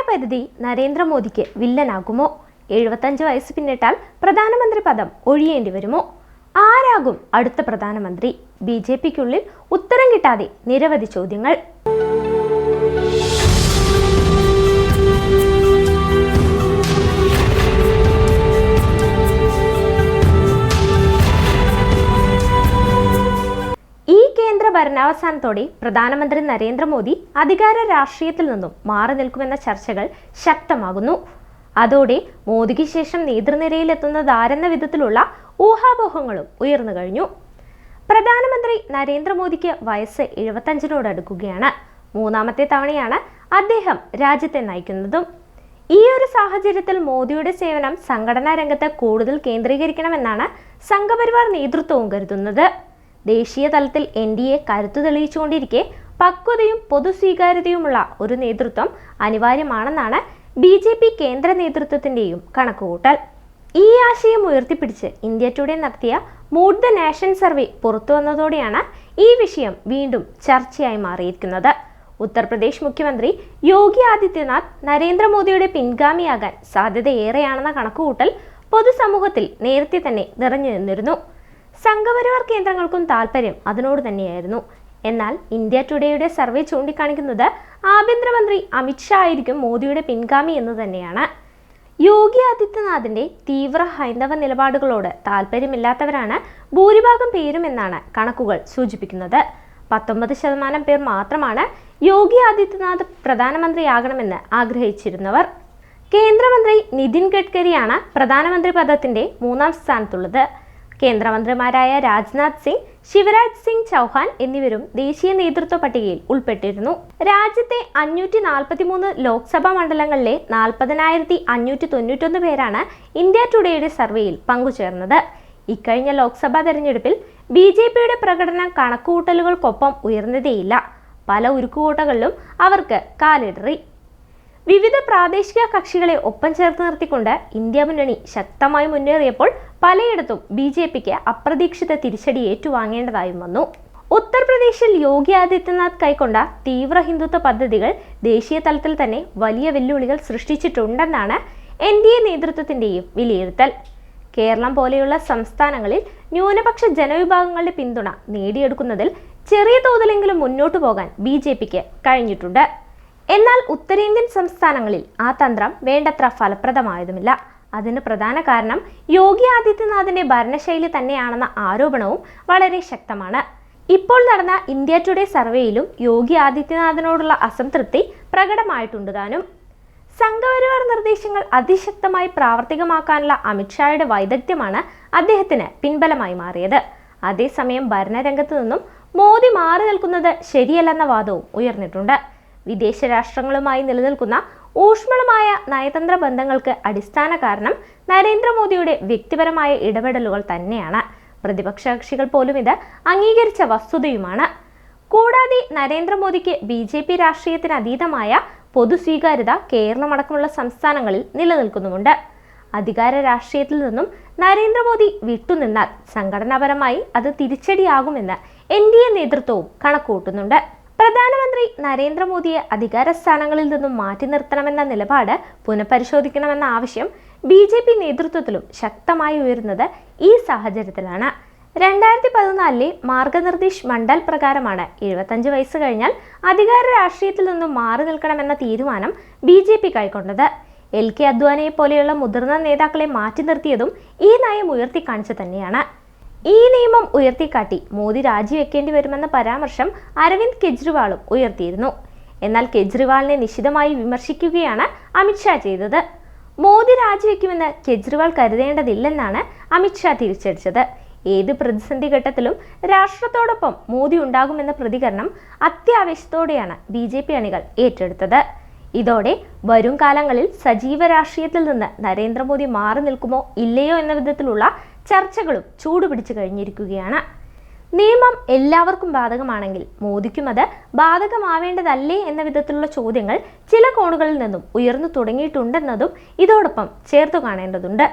പ്രായപരിധി നരേന്ദ്രമോദിക്ക് വില്ലനാകുമോ? എഴുപത്തഞ്ച് വയസ്സ് പിന്നിട്ടാൽ പ്രധാനമന്ത്രി പദം ഒഴിയേണ്ടി വരുമോ? ആരാകും അടുത്ത പ്രധാനമന്ത്രി? ബി ജെ പിക്കുള്ളിൽ ഉത്തരം കിട്ടാതെ നിരവധി ചോദ്യങ്ങൾ. ഭരണാവസാനത്തോടെ പ്രധാനമന്ത്രി നരേന്ദ്രമോദി അധികാര രാഷ്ട്രീയത്തിൽ നിന്നും മാറി നിൽക്കുമെന്ന ചർച്ചകൾ ശക്തമാകുന്നു. അതോടെ മോദിക്ക് ശേഷം നേതൃനിരയിലെത്തുന്നതാരെന്ന വിധത്തിലുള്ള ഊഹാപോഹങ്ങളും ഉയർന്നു കഴിഞ്ഞു. പ്രധാനമന്ത്രി നരേന്ദ്രമോദിക്ക് വയസ്സ് എഴുപത്തഞ്ചിനോടടുക്കുകയാണ് മൂന്നാമത്തെ തവണയാണ് അദ്ദേഹം രാജ്യത്തെ നയിക്കുന്നതും. ഈ ഒരു സാഹചര്യത്തിൽ മോദിയുടെ സേവനം സംഘടനാ രംഗത്ത് കൂടുതൽ കേന്ദ്രീകരിക്കണമെന്നാണ് സംഘപരിവാർ നേതൃത്വവും കരുതുന്നത്. ദേശീയ തലത്തിൽ എൻ ഡി എ കരുത്തു തെളിയിച്ചുകൊണ്ടിരിക്കെ പക്വതയും പൊതുസ്വീകാര്യതയുമുള്ള ഒരു നേതൃത്വം അനിവാര്യമാണെന്നാണ് ബി ജെ പി കേന്ദ്ര നേതൃത്വത്തിന്റെയും കണക്കുകൂട്ടൽ. ഈ ആശയം ഉയർത്തിപ്പിടിച്ച് ഇന്ത്യ ടുഡേ നടത്തിയ മൂഡ് ദ നാഷൻ സർവേ പുറത്തു വന്നതോടെയാണ് ഈ വിഷയം വീണ്ടും ചർച്ചയായി മാറിയിരിക്കുന്നത്. ഉത്തർപ്രദേശ് മുഖ്യമന്ത്രി യോഗി ആദിത്യനാഥ് നരേന്ദ്രമോദിയുടെ പിൻഗാമിയാകാൻ സാധ്യതയേറെയാണെന്ന കണക്കുകൂട്ടൽ പൊതുസമൂഹത്തിൽ നേരത്തെ തന്നെ നിറഞ്ഞു നിന്നിരുന്നു. സംഘപരിവാർ കേന്ദ്രങ്ങൾക്കും താല്പര്യം അതിനോട് തന്നെയായിരുന്നു. എന്നാൽ ഇന്ത്യ ടുഡേയുടെ സർവേ ചൂണ്ടിക്കാണിക്കുന്നത് ആഭ്യന്തരമന്ത്രി അമിത്ഷാ ആയിരിക്കും മോദിയുടെ പിൻഗാമി എന്ന് തന്നെയാണ്. യോഗി ആദിത്യനാഥിന്റെ തീവ്ര ഹൈന്ദവ നിലപാടുകളോട് താല്പര്യമില്ലാത്തവരാണ് ഭൂരിഭാഗം പേരും എന്നാണ് കണക്കുകൾ സൂചിപ്പിക്കുന്നത്. പത്തൊമ്പത് ശതമാനം പേർ മാത്രമാണ് യോഗി ആദിത്യനാഥ് പ്രധാനമന്ത്രിയാകണമെന്ന് ആഗ്രഹിച്ചിരുന്നവർ. കേന്ദ്രമന്ത്രി നിതിൻ ഗഡ്കരിയാണ് പ്രധാനമന്ത്രി പദത്തിന്റെ മൂന്നാം സ്ഥാനത്തുള്ളത്. കേന്ദ്രമന്ത്രിമാരായ രാജ്നാഥ് സിംഗ് ശിവരാജ് സിംഗ് ചൗഹാൻ എന്നിവരും ദേശീയ നേതൃത്വ പട്ടികയിൽ ഉൾപ്പെട്ടിരുന്നു. രാജ്യത്തെ അഞ്ഞൂറ്റി നാൽപ്പത്തിമൂന്ന് ലോക്സഭാ മണ്ഡലങ്ങളിലെ നാൽപ്പതിനായിരത്തി അഞ്ഞൂറ്റി തൊണ്ണൂറ്റൊന്ന് പേരാണ് ഇന്ത്യ ടുഡേയുടെ സർവേയിൽ പങ്കുചേർന്നത്. ഇക്കഴിഞ്ഞ ലോക്സഭാ തെരഞ്ഞെടുപ്പിൽ ബി ജെ പിയുടെ പ്രകടനം കണക്കുകൂട്ടലുകൾക്കൊപ്പം ഉയർന്നതേയില്ല. പല ഉരുക്കുകൂട്ടകളിലും അവർക്ക് കാലിടറി. വിവിധ പ്രാദേശിക കക്ഷികളെ ഒപ്പം ചേർത്ത് നിർത്തിക്കൊണ്ട് ഇന്ത്യ മുന്നണി ശക്തമായി മുന്നേറിയപ്പോൾ പലയിടത്തും ബി ജെ പിക്ക് അപ്രതീക്ഷിത തിരിച്ചടി ഏറ്റുവാങ്ങേണ്ടതായും വന്നു. ഉത്തർപ്രദേശിൽ യോഗി ആദിത്യനാഥ് കൈക്കൊണ്ട തീവ്ര ഹിന്ദുത്വ പദ്ധതികൾ ദേശീയ തലത്തിൽ തന്നെ വലിയ വെല്ലുവിളികൾ സൃഷ്ടിച്ചിട്ടുണ്ടെന്നാണ് എൻ ഡി എ നേതൃത്വത്തിന്റെയും വിലയിരുത്തൽ. കേരളം പോലെയുള്ള സംസ്ഥാനങ്ങളിൽ ന്യൂനപക്ഷ ജനവിഭാഗങ്ങളുടെ പിന്തുണ നേടിയെടുക്കുന്നതിൽ ചെറിയ തോതിലെങ്കിലും മുന്നോട്ടു പോകാൻ ബി കഴിഞ്ഞിട്ടുണ്ട്. എന്നാൽ ഉത്തരേന്ത്യൻ സംസ്ഥാനങ്ങളിൽ ആ തന്ത്രം വേണ്ടത്ര ഫലപ്രദമായതുമില്ല. അതിന് പ്രധാന കാരണം യോഗി ആദിത്യനാഥിന്റെ ഭരണശൈലി തന്നെയാണെന്ന ആരോപണവും വളരെ ശക്തമാണ്. ഇപ്പോൾ നടന്ന ഇന്ത്യ ടുഡേ സർവേയിലും യോഗി ആദിത്യനാഥിനോടുള്ള അസംതൃപ്തി പ്രകടമായിട്ടുണ്ട് താനും. സംഘപരിവാർ നിർദ്ദേശങ്ങൾ അതിശക്തമായി പ്രാവർത്തികമാക്കാനുള്ള അമിത്ഷായുടെ വൈദഗ്ധ്യമാണ് അദ്ദേഹത്തിന് പിൻബലമായി മാറിയത്. അതേസമയം ഭരണരംഗത്ത് നിന്നും മോദി മാറി നിൽക്കുന്നത് ശരിയല്ലെന്ന വാദവും ഉയർന്നിട്ടുണ്ട്. വിദേശ രാഷ്ട്രങ്ങളുമായി നിലനിൽക്കുന്ന ഊഷ്മളമായ നയതന്ത്ര ബന്ധങ്ങൾക്ക് അടിസ്ഥാന കാരണം നരേന്ദ്രമോദിയുടെ വ്യക്തിപരമായ ഇടപെടലുകൾ തന്നെയാണ്. പ്രതിപക്ഷ കക്ഷികൾ പോലും ഇത് അംഗീകരിച്ച വസ്തുതയുമാണ്. കൂടാതെ നരേന്ദ്രമോദിക്ക് ബി ജെ പി രാഷ്ട്രീയത്തിന് അതീതമായ പൊതുസ്വീകാര്യത കേരളമടക്കമുള്ള സംസ്ഥാനങ്ങളിൽ നിലനിൽക്കുന്നുമുണ്ട്. അധികാര രാഷ്ട്രീയത്തിൽ നിന്നും നരേന്ദ്രമോദി വിട്ടുനിന്നാൽ സംഘടനാപരമായി അത് തിരിച്ചടിയാകുമെന്ന് എൻ ഡി എ നേതൃത്വവും കണക്കുകൂട്ടുന്നുണ്ട്. പ്രധാനമന്ത്രി നരേന്ദ്രമോദിയെ അധികാര സ്ഥാനങ്ങളിൽ നിന്നും മാറ്റി നിർത്തണമെന്ന നിലപാട് പുനഃപരിശോധിക്കണമെന്ന ആവശ്യം ബി ജെ പി നേതൃത്വത്തിലും ശക്തമായി ഉയരുന്നത് ഈ സാഹചര്യത്തിലാണ്. രണ്ടായിരത്തി പതിനാലിലെ മാർഗനിർദ്ദേശ് മണ്ഡൽ പ്രകാരമാണ് എഴുപത്തഞ്ച് വയസ്സ് കഴിഞ്ഞാൽ അധികാര രാഷ്ട്രീയത്തിൽ നിന്നും മാറി നിൽക്കണമെന്ന തീരുമാനം ബി ജെ പി കൈക്കൊണ്ടത്. എൽ കെ അദ്വാനിയെ പോലെയുള്ള മുതിർന്ന നേതാക്കളെ മാറ്റി നിർത്തിയതും ഈ നയം ഉയർത്തി ഉയർത്തിക്കാണിച്ചു തന്നെയാണ്. ഈ നിയമം ഉയർത്തിക്കാട്ടി മോദി രാജിവെക്കേണ്ടി വരുമെന്ന പരാമർശം അരവിന്ദ് കെജ്രിവാളും ഉയർത്തിയിരുന്നു. എന്നാൽ കെജ്രിവാളിനെ നിശിതമായി വിമർശിക്കുകയാണ് അമിത്ഷാ ചെയ്തത്. മോദി രാജിവെക്കുമെന്ന് കെജ്രിവാൾ കരുതേണ്ടതില്ലെന്നാണ് അമിത്ഷാ തിരിച്ചടിച്ചത്. ഏത് പ്രതിസന്ധി ഘട്ടത്തിലും രാഷ്ട്രത്തോടൊപ്പം മോദി ഉണ്ടാകുമെന്ന പ്രതികരണം അത്യാവേശത്തോടെയാണ് ബി ജെ പി അണികൾ ഏറ്റെടുത്തത്. ഇതോടെ വരും കാലങ്ങളിൽ സജീവ രാഷ്ട്രീയത്തിൽ നിന്ന് നരേന്ദ്രമോദി മാറി നിൽക്കുമോ ഇല്ലയോ എന്ന വിധത്തിലുള്ള ചർച്ചകളും ചൂടുപിടിച്ചു കഴിഞ്ഞിരിക്കുകയാണ്. നിയമം എല്ലാവർക്കും ബാധകമാണെങ്കിൽ മോദിക്കും അത് ബാധകമാവേണ്ടതല്ലേ എന്ന വിധത്തിലുള്ള ചോദ്യങ്ങൾ ചില കോണുകളിൽ നിന്നും ഉയർന്നു തുടങ്ങിയിട്ടുണ്ടെന്നതും ഇതോടൊപ്പം ചേർത്തു കാണേണ്ടതുണ്ട്.